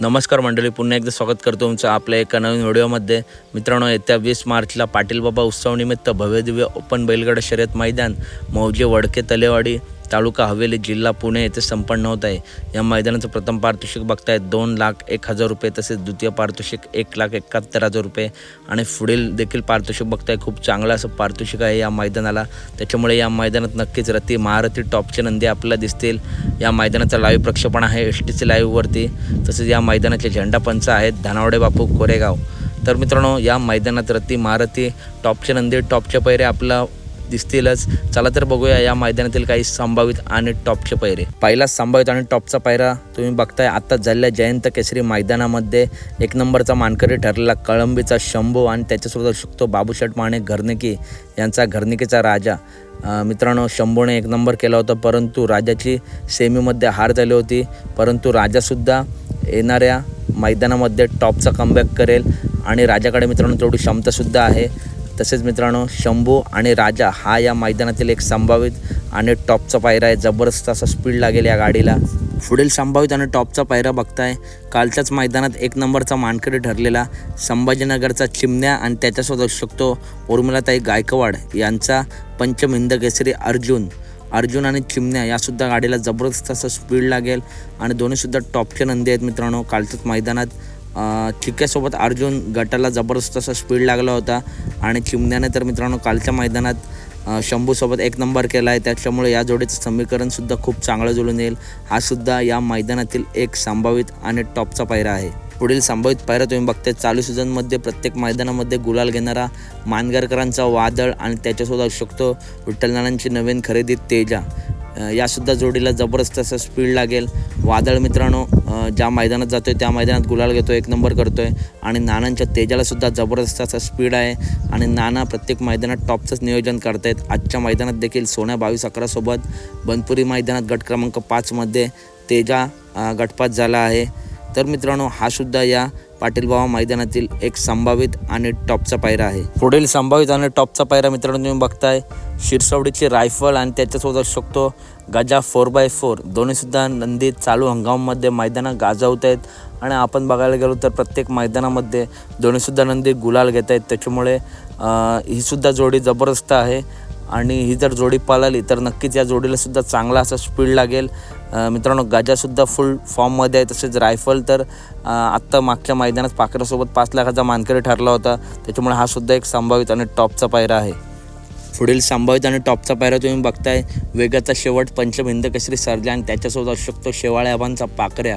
नमस्कार मंडळी पुन्हा एकदा स्वागत करतो तुमचं आपल्या एका नवीन व्हिडिओमध्ये. मित्रांनो येत्या वीस मार्चला पाटील बाबा उत्सवानिमित्त भव्यदिव्य ओपन बैलगाडा शर्यत मैदान मौजे वडके तलेवाडी तालुका हवेली जिल्हा पुणे येथे संपन्न होत आहे. या मैदानाचं प्रथम पारितोषिक बघताय. दोन लाख एक हजार रुपये तसेच द्वितीय पारितोषिक एक लाख एकाहत्तर हजार रुपये. आणि पुढील देखील पारितोषिक बघताय. खूप चांगलं असं पारितोषिक आहे या मैदानाला. त्याच्यामुळे या मैदानात नक्कीच रती महारथी टॉपचे नंदी आपल्याला दिसतील. या मैदानाचं लाईव्ह प्रक्षेपण आहे एस टी सी लाईव्हवरती तसेच या मैदानाचे झेंडा पंच आहेत धानावडे बापू कोरेगाव. तर मित्रांनो या मैदानात रती महारथी टॉपचे नंदी टॉपच्या पैरे आपला दिसतीलच. चला तर बघूया या मैदानातील काही संभावित आणि टॉपचे पैरे. पहिला संभावित आणि टॉपचा पायरा तुम्ही बघताय आता झालेल्या जयंत केसरी मैदानामध्ये एक नंबरचा मानकरी ठरलेला कळंबीचा शंभू आणि त्याच्यासोबत असू शकतो बाबूशेठ माने घरनिकी यांचा घरनिकीचा राजा. मित्रांनो शंभूने एक नंबर केला होता परंतु राजाची सेमीमध्ये हार झाली होती. परंतु राजासुद्धा येणाऱ्या मैदानामध्ये टॉपचा कमबॅक करेल. आणि राजाकडे मित्रांनो तेवढी क्षमतासुद्धा आहे. तसेच मित्रांनो शंभू आणि राजा हा या मैदानातील एक संभावित आणि टॉपचा पायरा आहे. जबरदस्त असा स्पीड लागेल या गाडीला. पुढील संभावित आणि टॉपचा पायरा बघताय. कालच्याच मैदानात एक नंबरचा मानकरी ठरलेला संभाजीनगरचा चिमण्या आणि त्याच्यासोबत असू शकतो उर्मिलाताई गायकवाड यांचा पंचमहिंद केसरी अर्जुन. अर्जुन आणि चिमण्या यासुद्धा गाडीला जबरदस्त असं स्पीड लागेल आणि दोन्हीसुद्धा टॉपचे नंदी आहेत मित्रांनो कालच्याच मैदानात. चिक्क्यासोबत अर्जुन गटाला जबरदस्त असा स्पीड लागला होता. आणि चिमण्याने तर मित्रांनो कालच्या मैदानात शंभूसोबत एक नंबर केला आहे त्याच्यामुळे या जोडीचं समीकरणसुद्धा खूप चांगलं जुळून येईल. हा सुद्धा या मैदानातील एक संभावित आणि टॉपचा पायरा आहे. पुढील संभावित पायरा तुम्ही बघताय. चालू सीझनमध्ये प्रत्येक मैदानामध्ये गुलाल घेणारा मानगरकरांचा वादळ आणि त्याच्यासोबत असू शकतो विठ्ठलनानांची नवीन खरेदी तेजा. यासुद्धा जोडीला जबरदस्त असा स्पीड लागेल. वादळ मित्रांनो ज्या मैदानात जातोय त्या मैदानात गुलाल घेतो एक नंबर करतोय. आणि नानांच्या तेजाला सुद्धा जबरदस्त असा स्पीड आहे. आणि नाना प्रत्येक मैदानात टॉपचंच नियोजन करतायत. आजच्या मैदानात देखील सोन्या बावीस अकरासोबत बनपुरी मैदानात गट क्रमांक पाचमध्ये तेजा गटपात झाला आहे. तर मित्रांनो हा सुद्धा या पाटीलबावा मैदानातील एक संभावित आणि टॉपचा पायरा आहे. पुढील संभावित आणि टॉपचा पायरा मित्रांनो तुम्ही बघताय. शिरसवडीची रायफल आणि त्याच्यासोबत असू शकतो. गजा फोर बाय फोर दोन्हीसुद्धा नंदी चालू हंगामामध्ये मैदानं गाजवत आहेत. आणि आपण बघायला गेलो तर प्रत्येक मैदानामध्ये दोन्हीसुद्धा नंदी गुलाल घेत आहेत. त्याच्यामुळे हीसुद्धा जोडी जबरदस्त आहे. आणि ही जर जोडी पळाली तर नक्कीच या जोडीलासुद्धा चांगला असा स्पीड लागेल. मित्रांनो गजासुद्धा फुल फॉर्ममध्ये आहे. तसेच रायफल तर आत्ता मागच्या मैदानात पाखरासोबत पाच लाखाचा मानकरी ठरला होता. त्याच्यामुळे हा सुद्धा एक संभावित आणि टॉपचा पायरा आहे. पुढील संभावित आणि टॉपचा पायरा तुम्ही बघताय. वेगाचा शेवट पंचम हिंद केसरी सर्जा आणि त्याच्यासोबत असू शकतो शेवाळ्या आव्हानचा पाकऱ्या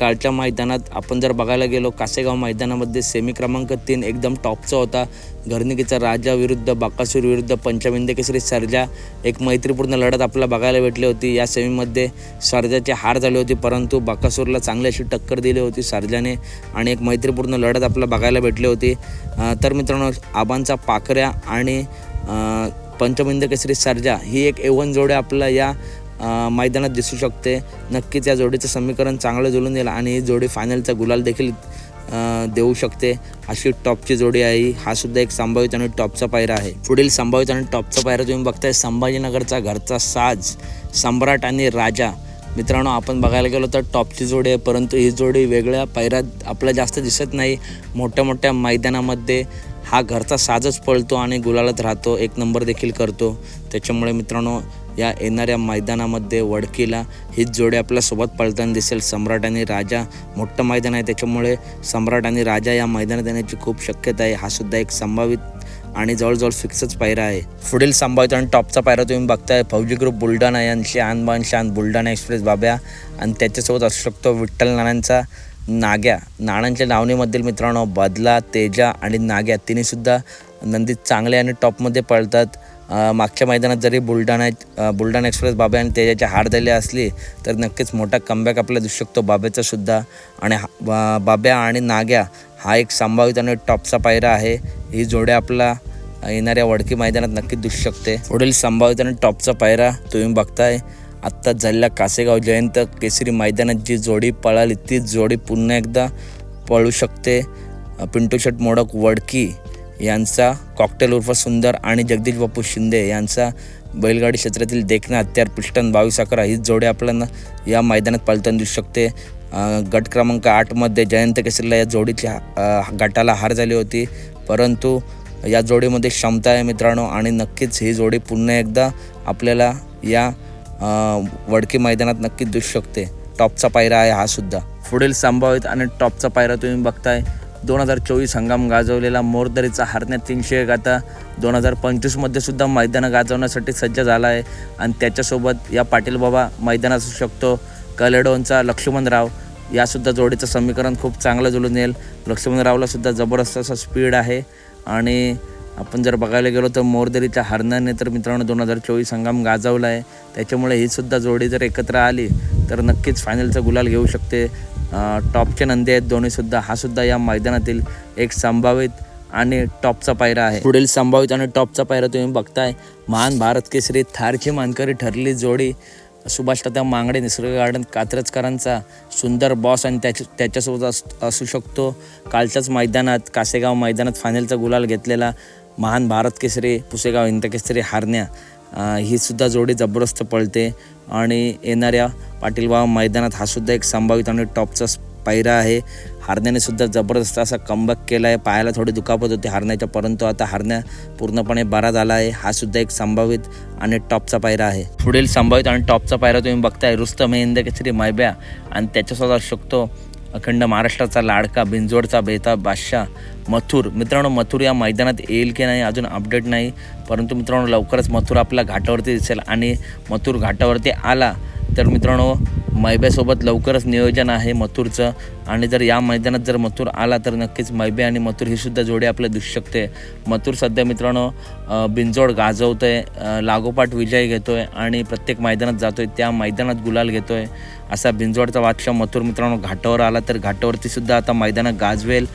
कालच्या मैदानात आपण जर बघायला गेलो कासेगाव मैदानामध्ये सेमी क्रमांक तीन एकदम टॉपचा होता. घरनिकीचा राजा विरुद्ध बाकासूर विरुद्ध पंचमिंद केसरी सर्जा एक मैत्रीपूर्ण लढत आपल्याला बघायला भेटली होती. या सेमीमध्ये सर्जाची हार झाली होती परंतु बाकासूरला चांगली अशी टक्कर दिली होती सर्जाने आणि एक मैत्रीपूर्ण लढत आपल्याला बघायला भेटली होती. तर मित्रांनो आबांचा पाखऱ्या आणि अं, पंचमिंद केसरी सर्जा ही एक एवन जोडी आपल्याला या मैदानात दिसू शकते. नक्कीच या जोडीचं समीकरण चांगलं जुळून येईल आणि ही जोडी फायनलचा गुलाल देखील देऊ शकते. अशी टॉपची जोडी आहे हा. सुद्धा एक संभावित आणि टॉपचा पायरा आहे. पुढील संभावित आणि टॉपचा पायरा तुम्ही बघताय. संभाजीनगरचा घरचा साज सम्राट आणि राजा. मित्रांनो आपण बघायला गेलो तर टॉपची जोडी आहे. परंतु ही जोडी वेगळ्या पायऱ्यात आपल्याला जास्त दिसत नाही. मोठ्या मोठ्या मैदानामध्ये हा घरचा साजच पळतो आणि गुलालत राहतो. एक नंबर देखील करतो. त्याच्यामुळे मित्रांनो या येणाऱ्या मैदानामध्ये वडकीला हीच जोडी आपल्यासोबत पळताना दिसेल. सम्राट आणि राजा मोठं मैदान आहे. त्याच्यामुळे सम्राट आणि राजा या मैदानात येण्याची खूप शक्यता आहे. हा सुद्धा एक संभावित आणि जवळजवळ फिक्सच पायरा आहे. पुढील संभावित आणि टॉपचा पायरा तुम्ही बघताय. फौजी ग्रुप बुलढाणा यांची आणबान शान बुलढाणा एक्सप्रेस बाब्या. आणि त्याच्यासोबत असू शकतो विठ्ठल नानांचा नाग्या. नाणांच्या लावणीमधील मित्रांनो बदला तेजा आणि नाग्या तिन्हीसुद्धा नंदी चांगले आणि टॉपमध्ये पळतात. मागच्या मैदानात जरी बुलढाणा बुलढाणा एक्सप्रेस बाब्या आणि तेजाच्या हार दिले असली तर नक्कीच मोठा कमबॅक आपल्याला दिसू शकतो बाब्याचा सुद्धा. आणि हा- बाब्या आणि नाग्या हा एक संभावित आणि टॉपचा पायरा आहे. ही जोड्या आपला येणाऱ्या वडकी मैदानात नक्कीच दिसू शकते. पुढील संभावित आणि टॉपचा पायरा तुम्ही बघताय. आत्ता झालेल्या कासेगाव जयंत केसरी मैदानात जी जोडी पळाली तीच जोडी पुन्हा एकदा पळू शकते. पिंटू शट मोडक वडकी यांचा कॉकटेल उर्फ सुंदर आणि जगदीश बापू शिंदे यांचा बैलगाडी क्षेत्रातील देखणा हत्यार पिष्टन बावीस अकरा. हीच जोडी आपल्याला या मैदानात पालतन दिसू शकते. गट क्रमांक आठमध्ये जयंत केसरीला या जोडीच्या गटाला हार झाली होती. परंतु या जोडीमध्ये क्षमता आहे मित्रांनो आणि नक्कीच ही जोडी पुन्हा एकदा आपल्याला या वडकी मैदानात नक्कीच दिसू शकते. टॉपचा पायरा आहे हा सुद्धा. पुढील संभावित आणि टॉपचा पायरा तुम्ही बघताय. दोन हजार चोवीस हंगाम गाजवलेला मोरदरीचा हरण्यात तीनशे एक. आता दोन हजार पंचवीसमध्ये सुद्धा मैदानं गाजवण्यासाठी सज्ज झाला आहे आणि त्याच्यासोबत या पाटील बाबा मैदान असू शकतो कलेडोनचा लक्ष्मणराव यासुद्धा जोडीचं समीकरण खूप चांगलं जुळून येईल. लक्ष्मणरावलासुद्धा जबरदस्त असा स्पीड आहे. आणि आपण जर बघायला गेलो तर मोरदरीच्या हरणाने तर मित्रांनो दोन हजार चोवीस हंगाम गाजवला आहे त्याच्यामुळे ही सुद्धा जोडी जर एकत्र आली तर नक्कीच फायनलचा गुलाल घेऊ शकते. टॉपचे नंदी आहेत. दोन्हीसुद्धा हा सुद्धा या मैदानातील एक संभावित आणि टॉपचा पायरा आहे. पुढील संभावित आणि टॉपचा पायरा तुम्ही बघताय. महान भारत केसरी थारची मानकरी ठरली जोडी. सुभाष तात्या मांगडे निसर्ग गार्डन कात्रजकरांचा सुंदर बॉस आणि त्याच्या त्याच्यासोबत अस असू शकतो. कालच्याच मैदानात कासेगाव मैदानात फायनलचा गुलाल घेतलेला महान भारत केसरी पुसेगाव इंत केसरी हारण्या. ही सुद्धा जोडी जबरदस्त पळते. आणि येणाऱ्या पाटीलबाव मैदानात हा सुद्धा एक संभावित आणि टॉपचा पायरा आहे. हारण्याने सुद्धा जबरदस्त असा कमबॅक केला आहे पायाला थोडी दुखापत होती हारण्याच्या परंतु आता हारण्या पूर्णपणे बरा झाला आहे. हा सुद्धा एक संभावित आणि टॉपचा पायरा आहे. पुढील संभावित आणि टॉपचा पायरा तुम्ही बघताय. रुस्तम हिंद केसरी मैब्या आणि त्याच्यासोबत असू शकतो अखंड महाराष्ट्राचा लाडका बिंजोडचा बेता बादशाह मथुर. मित्रांनो मथुर या मैदानात येईल की नाही अजून अपडेट नाही. परंतु मित्रांनो लवकरच मथुर आपल्या घाटावरती दिसेल. आणि मथुर घाटावरती आला तर मित्रांनो मैब्यासोबत लवकरच नियोजन आहे मथुरचं. आणि जर या मैदानात जर मथुर आला तर नक्कीच मैबे आणि मथुर ही सुद्धा जोडी आपल्याला दिसू शकते. मथुर सध्या मित्रांनो बिंजोड गाजवतोय आहे लागोपाठ विजय घेतोय आणि प्रत्येक मैदानात जातोय. त्या मैदानात गुलाल घेतोय. असा बिंजोडचा बादशाह मथुर मित्रांनो घाटावर आला तर घाटावरती सुद्धा आता मैदानं गाजवेल.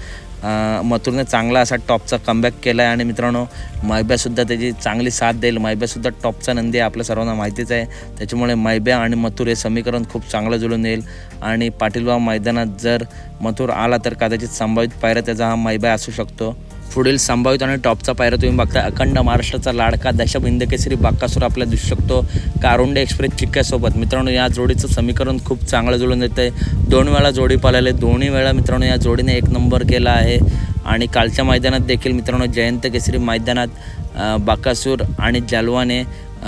मथुरने चांगला असा टॉपचा कमबॅक केला आहे आणि मित्रांनो मैब्यासुद्धा त्याची चांगली साथ देईल. मैब्यासुद्धा टॉपचा नंदी आहे आपल्या सर्वांना माहितीच आहे. त्याच्यामुळे मैब्या आणि मथुर हे समीकरण खूप चांगलं जुळून येईल. आणि पाटीलबा मैदानात जर मथुर आला तर कदाचित संभावित पायऱ्या त्याचा हा मैब्या असू शकतो. पुढील संभावित आणि टॉपचा पायरा तुम्ही बघता अखंड महाराष्ट्राचा लाडका दशम हिंदकेसरी बाकासूर आपल्याला दिसू शकतो कारुंडे एक्सप्रेस चिक्क्यासोबत. मित्रांनो या जोडीचं समीकरण खूप चांगलं जुळून येतं आहे दोन वेळा जोडी पाळले दोन्ही वेळा मित्रांनो या जोडीने एक नंबर केला आहे. आणि कालच्या मैदानात देखील मित्रांनो जयंत केसरी मैदानात बाकासूर आणि जालवाने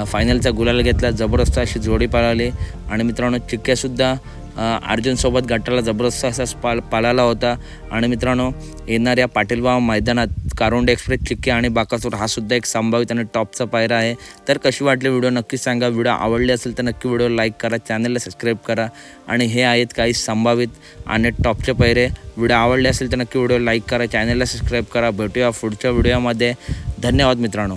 फायनलचा गुलाल घेतला. जबरदस्त अशी जोडी पाळाली. आणि मित्रांनो चिक्क्यासुद्धा अर्जुनसोबत गटाला जबरदस्त असा पाल पाळाला होता. आणि मित्रांनो येणाऱ्या पाटीलबाव मैदानात कारोंडे एक्सप्रेस चिक्की आणि बाकासूर हा सुद्धा एक संभावित आणि टॉपचा पायरा आहे. तर कशी वाटली व्हिडिओ नक्की सांगा. व्हिडिओ आवडली असेल तर नक्की व्हिडिओ लाईक करा चॅनलला सबस्क्राईब करा. आणि हे आहेत काही संभावित आणि टॉपचे पैरे व्हिडिओ आवडले असेल तर नक्की व्हिडिओ लाईक करा चॅनलला सबस्क्राईब करा. भेटूया पुढच्या व्हिडिओमध्ये. धन्यवाद मित्रांनो.